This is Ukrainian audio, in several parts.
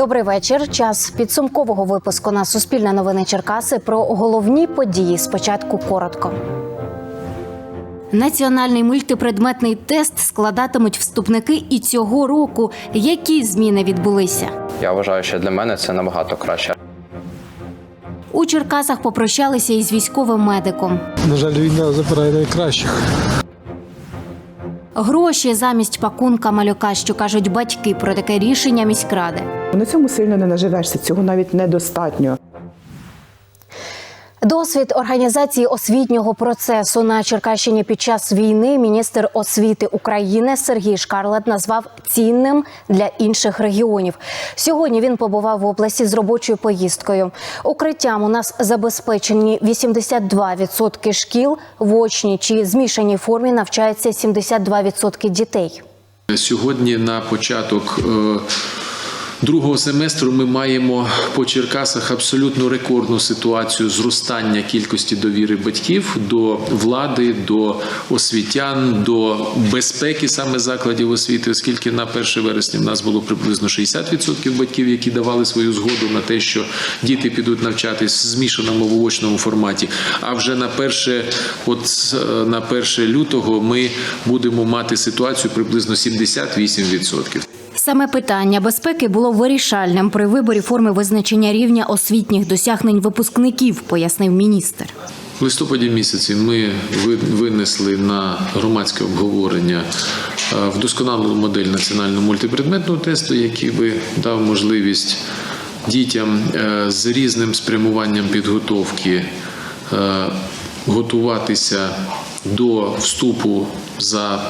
Добрий вечір. Час підсумкового випуску на Суспільне новини Черкаси про головні події. Спочатку коротко. Національний мультипредметний тест складатимуть вступники і цього року. Які зміни відбулися? Я вважаю, що для мене це набагато краще. У Черкасах попрощалися із військовим медиком. На жаль, війна забирає найкращих. Гроші замість пакунка малюка, що кажуть батьки про таке рішення міськради. На цьому сильно не наживешся, цього навіть недостатньо. Досвід організації освітнього процесу на Черкащині під час війни міністр освіти України Сергій Шкарлет назвав цінним для інших регіонів. Сьогодні він побував в області з робочою поїздкою. Укриттям у нас забезпечені 82% шкіл в очній чи змішаній формі навчається 72% дітей. Сьогодні на початок е, другого семестру ми маємо по Черкасах абсолютно рекордну ситуацію зростання кількості довіри батьків до влади, до освітян, до безпеки саме закладів освіти, оскільки на 1 вересня в нас було приблизно 60% батьків, які давали свою згоду на те, що діти підуть навчатись в змішаному вовочному форматі. А вже на перше, от е, на 1 лютого ми будемо мати ситуацію приблизно 78%. Саме питання безпеки було вирішальним при виборі форми визначення рівня освітніх досягнень випускників, пояснив міністр. В листопаді місяці ми винесли на громадське обговорення е, вдосконалену модель національного мультипредметного тесту, який би дав можливість дітям е, з різним спрямуванням підготовки е, готуватися до вступу за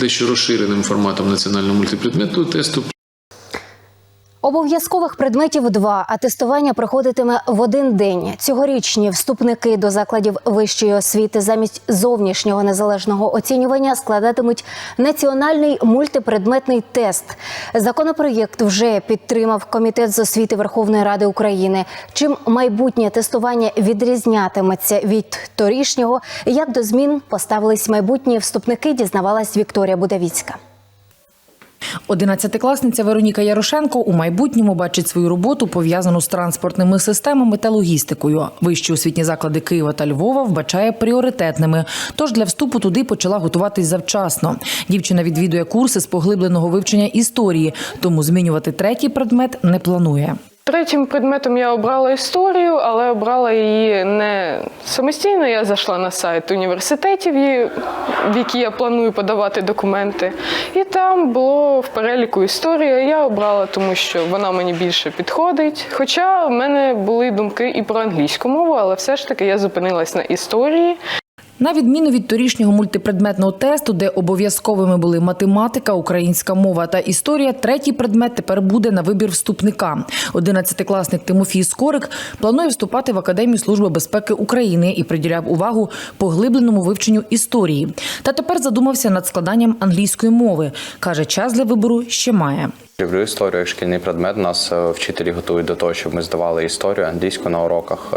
дещо розширеним форматом національного мультипредметного тесту. Обов'язкових предметів два, а тестування проходитиме в один день. Цьогорічні вступники до закладів вищої освіти замість зовнішнього незалежного оцінювання складатимуть національний мультипредметний тест. Законопроєкт вже підтримав комітет з освіти Верховної Ради України. Чим майбутнє тестування відрізнятиметься від торішнього, як до змін поставились майбутні вступники, дізнавалась Вікторія Будавіцька. Одинадцятикласниця Вероніка Ярошенко у майбутньому бачить свою роботу пов'язану з транспортними системами та логістикою. Вищі освітні заклади Києва та Львова вбачає пріоритетними. Тож для вступу туди почала готуватись завчасно. Дівчина відвідує курси з поглибленого вивчення історії, тому змінювати третій предмет не планує. Третім предметом я обрала історію, але обрала її не самостійно. Я зайшла на сайт університетів, в які я планую подавати документи. І там було в переліку історія. Я обрала, тому що вона мені більше підходить. Хоча в мене були думки і про англійську мову, але все ж таки я зупинилась на історії. На відміну від торішнього мультипредметного тесту, де обов'язковими були математика, українська мова та історія, третій предмет тепер буде на вибір вступника. Одинадцятикласник Тимофій Скорик планує вступати в Академію Служби безпеки України і приділяв увагу поглибленому вивченню історії. Та тепер задумався над складанням англійської мови. каже, час для вибору ще має. Люблю історію як шкільний предмет. Нас е, вчителі готують до того, щоб ми здавали історію, англійську на уроках.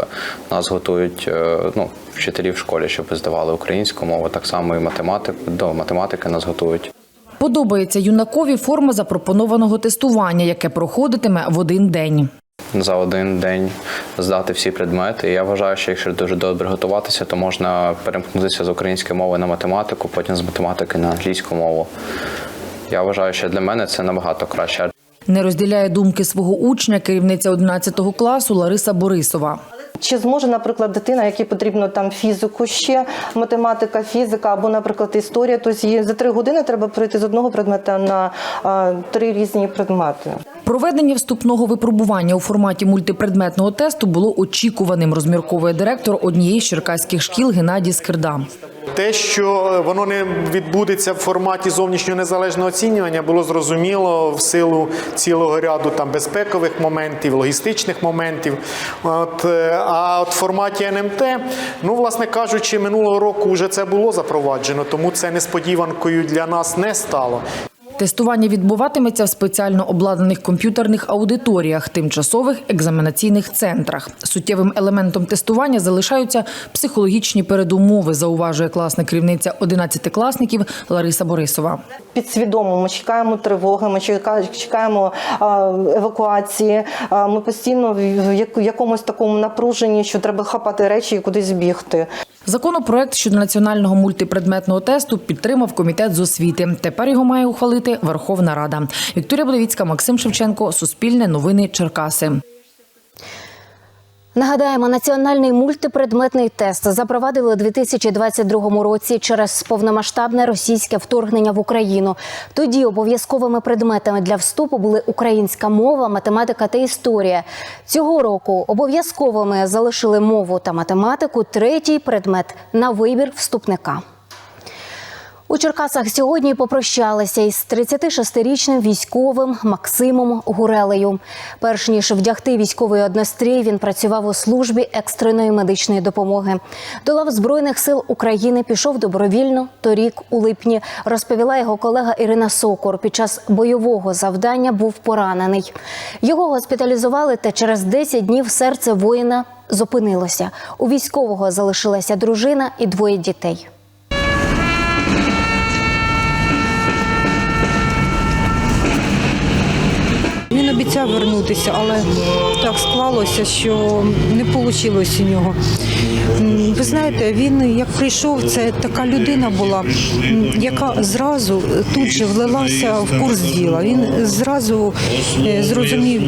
Нас готують е, ну, вчителі в школі, щоб ми здавали українську мову. Так само і математику. До математики нас готують. Подобається юнакові форма запропонованого тестування, яке проходитиме в один день. За один день здати всі предмети. І я вважаю, що якщо дуже добре готуватися, то можна перемкнутися з української мови на математику, потім з математики на англійську мову. Я вважаю, що для мене це набагато краще. Не розділяє думки свого учня керівниця 11 класу Лариса Борисова. Чи зможе, наприклад, дитина, якій потрібно там фізику ще, математика, фізика або, наприклад, історія, то їй за три години треба пройти з одного предмета на а, три різні предмети. Проведення вступного випробування у форматі мультипредметного тесту було очікуваним, розмірковує директор однієї з черкаських шкіл Геннадій Скирда. Те, що воно не відбудеться в форматі зовнішнього незалежного оцінювання, було зрозуміло в силу цілого ряду там безпекових моментів, логістичних моментів. От, е, а от в форматі НМТ, ну, власне кажучи, минулого року вже це було запроваджено, тому це несподіванкою для нас не стало. Тестування відбуватиметься в спеціально обладнаних комп'ютерних аудиторіях, тимчасових екзаменаційних центрах. Суттєвим елементом тестування залишаються психологічні передумови, зауважує класна керівниця 11-класників Лариса Борисова. Підсвідомо ми чекаємо тривоги, ми чека- чекаємо евакуації. Ми постійно в якомусь такому напруженні, що треба хапати речі і кудись бігти. Законопроект щодо національного мультипредметного тесту підтримав комітет з освіти. Тепер його має ухвалити Верховна Рада. Вікторія Будовіцька, Максим Шевченко, Суспільне новини Черкаси. Нагадаємо, національний мультипредметний тест запровадили у 2022 році через повномасштабне російське вторгнення в Україну. Тоді обов'язковими предметами для вступу були українська мова, математика та історія. Цього року обов'язковими залишили мову та математику. Третій предмет на вибір вступника. У Черкасах сьогодні попрощалися із 36-річним військовим Максимом Гурелею. Перш ніж вдягти військовий однострій, він працював у службі екстреної медичної допомоги. До лав Збройних сил України пішов добровільно торік у липні, розповіла його колега Ірина Сокор. Під час бойового завдання був поранений. Його госпіталізували, та через 10 днів серце воїна зупинилося. У військового залишилася дружина і двоє дітей. Він обіцяв вернутися, але так склалося, що не вийшло у нього. Ви знаєте, він як прийшов, це така людина була, яка зразу тут же влилася в курс діла. Він зразу е, зрозумів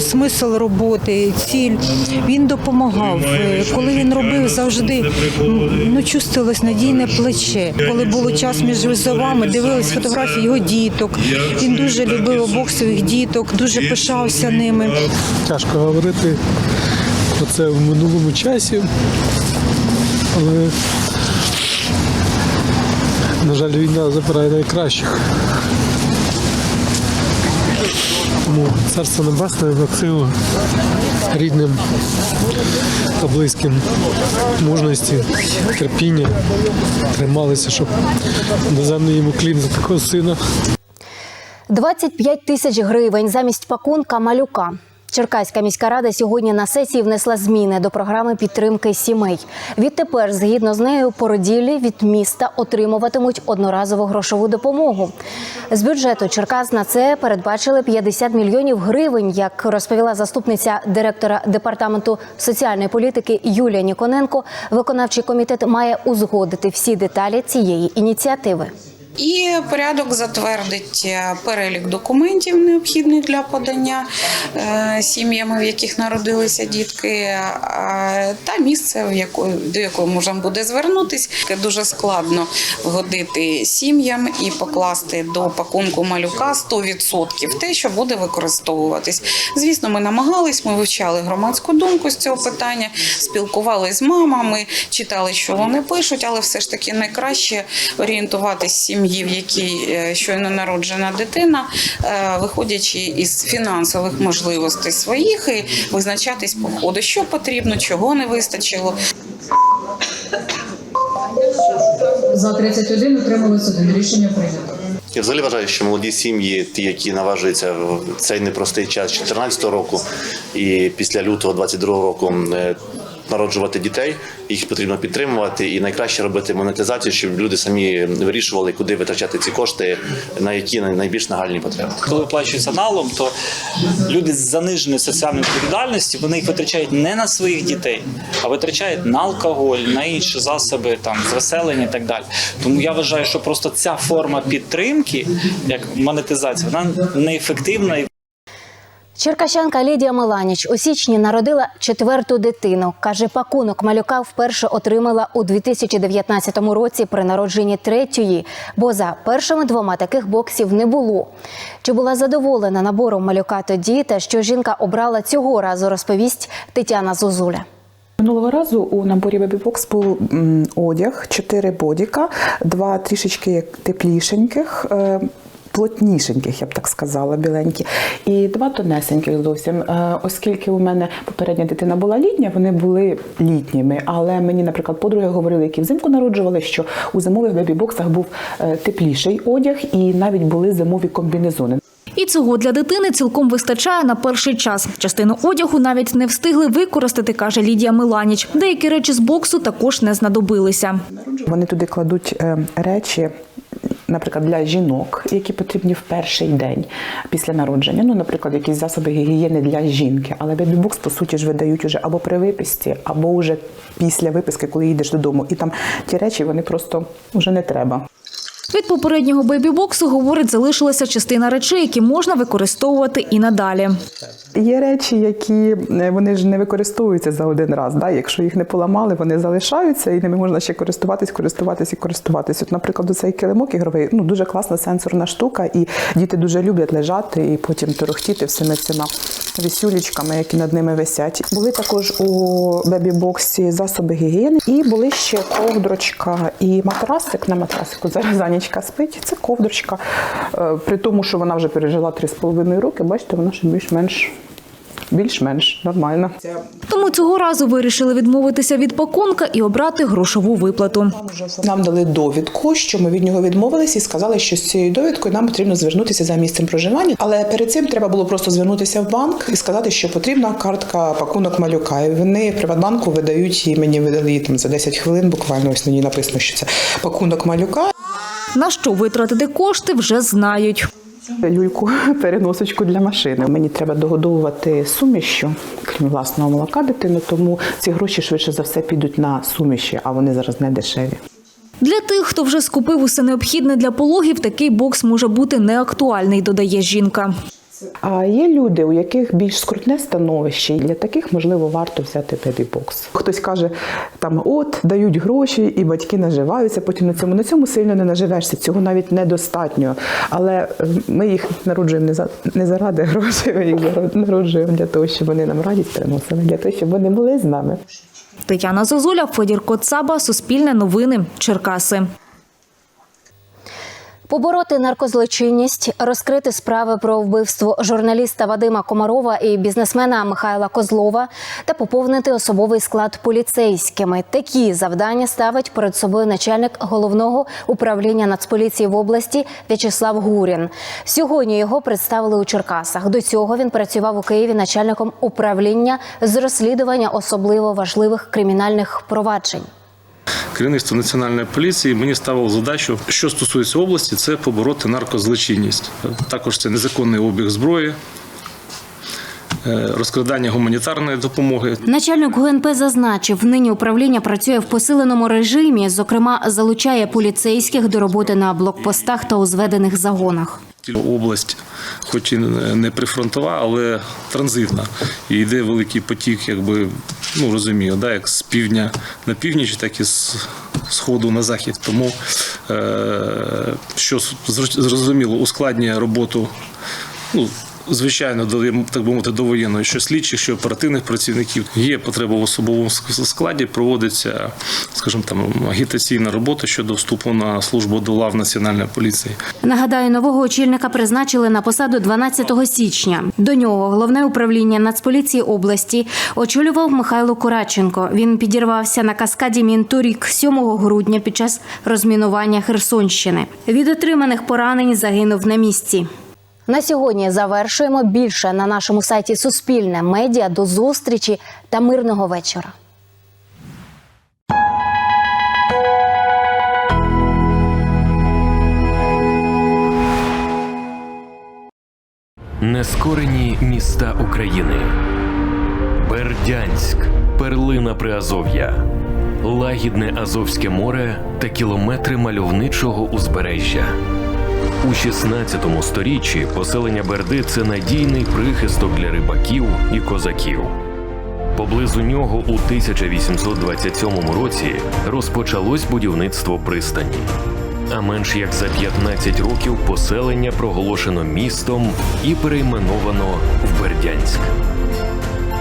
смисл роботи, ціль. Він допомагав. Е, Коли він робив завжди, ну чувствувалось надійне плече. Коли було час між визовами, дивились фотографії його діток. Він дуже любив обох своїх діток, дуже пишався ними. Тяжко говорити про це в минулому часі, але, на жаль, війна забирає найкращих. Тому царство небесне Максиму рідним та близьким мужності, терпіння трималися, щоб доземний йому клін за такого сина. 25 тисяч гривень замість пакунка малюка. Черкаська міська рада сьогодні на сесії внесла зміни до програми підтримки сімей. Відтепер, згідно з нею, породіллі від міста отримуватимуть одноразову грошову допомогу. З бюджету Черкас на це передбачили 50 мільйонів гривень. Як розповіла заступниця директора департаменту соціальної політики Юлія Ніконенко, виконавчий комітет має узгодити всі деталі цієї ініціативи. І порядок затвердить е, перелік документів, необхідних для подання е, сім'ями, в яких народилися дітки, та місце, до якого можна буде звернутися. Дуже складно вгодити сім'ям і покласти до пакунку малюка 100% те, що буде використовуватись. Звісно, ми намагались, ми вивчали громадську думку з цього питання, спілкувалися з мамами, читали, що вони пишуть, але все ж таки найкраще орієнтуватись в сім'ї, в якій е, щойно народжена дитина, е, виходячи із фінансових можливостей своїх, і визначатись по ходу, що потрібно, чого не вистачило. За 31 утрималось один. Рішення прийнято. Я взагалі вважаю, що молоді сім'ї, ті, які наважуються в цей непростий час 2014 року і після лютого 22 року е, народжувати дітей, їх потрібно підтримувати і найкраще робити монетизацію, щоб люди самі вирішували, куди витрачати ці кошти, на які найбільш нагальні потреби. Коли виплачується налом, то люди з заниженою соціальною відповідальністю вони їх витрачають не на своїх дітей, а витрачають на алкоголь, на інші засоби там звеселення і так далі. Тому я вважаю, що просто ця форма підтримки, як монетизація, вона неефективна Черкащанка Лідія Меланіч у січні народила четверту дитину. Каже, пакунок малюка вперше отримала у 2019 році при народженні третьої, бо за першими двома таких боксів не було. Чи була задоволена набором малюка тоді, та що жінка обрала цього разу, розповість Тетяна Зозуля. Минулого разу у наборі Babybox був одяг, чотири бодіка, два трішечки теплішеньких. Плотнішеньких, я б так сказала, біленькі. І два тонесеньких зовсім. Е, Оскільки у мене попередня дитина була літня, вони були літніми. Але мені, наприклад, подруги говорили, які взимку народжували, що у зимових бебі-боксах був е, тепліший одяг і навіть були зимові комбінезони. І цього для дитини цілком вистачає на перший час. Частину одягу навіть не встигли використати, каже Лідія Миланіч. Деякі речі з боксу також не знадобилися. Вони туди кладуть е, речі, наприклад, для жінок, які потрібні в перший день після народження. Ну, наприклад, якісь засоби гігієни для жінки. Але бебі-бокс, по суті, ж видають уже або при виписці, або вже після виписки, коли їдеш додому. І там ті речі вони просто вже не треба. Від попереднього бейбі-боксу, говорить, залишилася частина речей, які можна використовувати і надалі. Є речі, які е, вони ж не використовуються за один раз. Да? Якщо їх не поламали, вони залишаються і ними можна ще користуватись, користуватись і користуватись. От, наприклад, цей килимок ігровий, ну дуже класна сенсорна штука, і діти дуже люблять лежати і потім торохтіти всіми цими вісюлічками, які над ними висять. Були також у бебі-боксі засоби гігієни, і були ще ковдрочка і матрасик на матрасику. Зараз Занічка спить. Це ковдрочка. Е, При тому, що вона вже пережила 3,5 роки, бачите, вона ще більш-менш більш-менш нормально. Тому цього разу вирішили відмовитися від пакунка і обрати грошову виплату. Нам дали довідку, що ми від нього відмовилися і сказали, що з цією довідкою нам потрібно звернутися за місцем проживання. Але перед цим треба було просто звернутися в банк і сказати, що потрібна картка пакунок малюка. І вони Приватбанку видають її. Мені видали її там за 10 хвилин. Буквально ось на ній написано, що це пакунок малюка. На що витратити кошти вже знають. Люльку, переносочку для машини. Мені треба догодовувати сумішю, крім власного молока дитину, тому ці гроші швидше за все підуть на суміші, а вони зараз не дешеві. Для тих, хто вже скупив усе необхідне для пологів, такий бокс може бути неактуальний, додає жінка. А є люди, у яких більш скрутне становище, і для таких можливо варто взяти бебі-бокс. Хтось каже, там от дають гроші, і батьки наживаються. Потім на цьому на цьому сильно не наживешся. Цього навіть недостатньо. Але е, ми їх народжуємо не за не заради грошей. Ми їх народжуємо для того, щоб вони нам радість приносили, для того, щоб вони були з нами. Тетяна Зозуля, Федір Коцаба, Суспільне новини, Черкаси. Побороти наркозлочинність, розкрити справи про вбивство журналіста Вадима Комарова і бізнесмена Михайла Козлова та поповнити особовий склад поліцейськими. Такі завдання ставить перед собою начальник головного управління Нацполіції в області В'ячеслав Гурін. Сьогодні його представили у Черкасах. До цього він працював у Києві начальником управління з розслідування особливо важливих кримінальних проваджень. Керівництво національної поліції мені ставило задачу, що стосується області, це побороти наркозлочинність. Також це незаконний обіг зброї, е, розкрадання гуманітарної допомоги. Начальник ГУНП зазначив, нині управління працює в посиленому режимі, зокрема, залучає поліцейських до роботи на блокпостах та у зведених загонах. Область, хоч і не прифронтова, але транзитна. І йде великий потік, якби ну розумію, да, як з півдня на північ, так і з сходу на захід. Тому е, що зрозуміло, ускладнює роботу. Ну, Звичайно, до так би мовити, довоєнної, що слідчих, що оперативних працівників є потреба в особовому складі. Проводиться, скажімо, там агітаційна робота щодо вступу на службу до лав національної поліції. Нагадаю, нового очільника призначили на посаду 12 січня. До нього головне управління Нацполіції області очолював Михайло Кураченко. Він підірвався на каскаді мін торік, 7 грудня, під час розмінування Херсонщини. Від отриманих поранень загинув на місці. На сьогодні завершуємо більше на нашому сайті Суспільне медіа. До зустрічі та мирного вечора. Нескорені міста України. Бердянськ, перлина Приазов'я, лагідне Азовське море та кілометри мальовничого узбережжя. У 16 сторіччі поселення Берди це надійний прихисток для рибаків і козаків. Поблизу нього у 1827 році розпочалось будівництво пристані. А менш як за 15 років поселення проголошено містом і перейменовано в Бердянськ.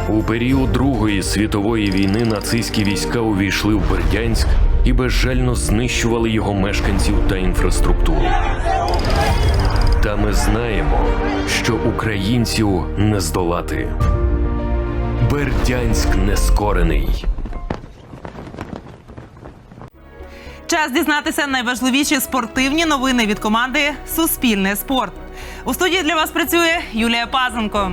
У період Другої світової війни нацистські війська увійшли в Бердянськ і безжально знищували його мешканців та інфраструктуру. Та ми знаємо, що українців не здолати. Бердянськ нескорений. Час дізнатися найважливіші спортивні новини від команди Суспільне спорт. У студії для вас працює Юлія Пазенко.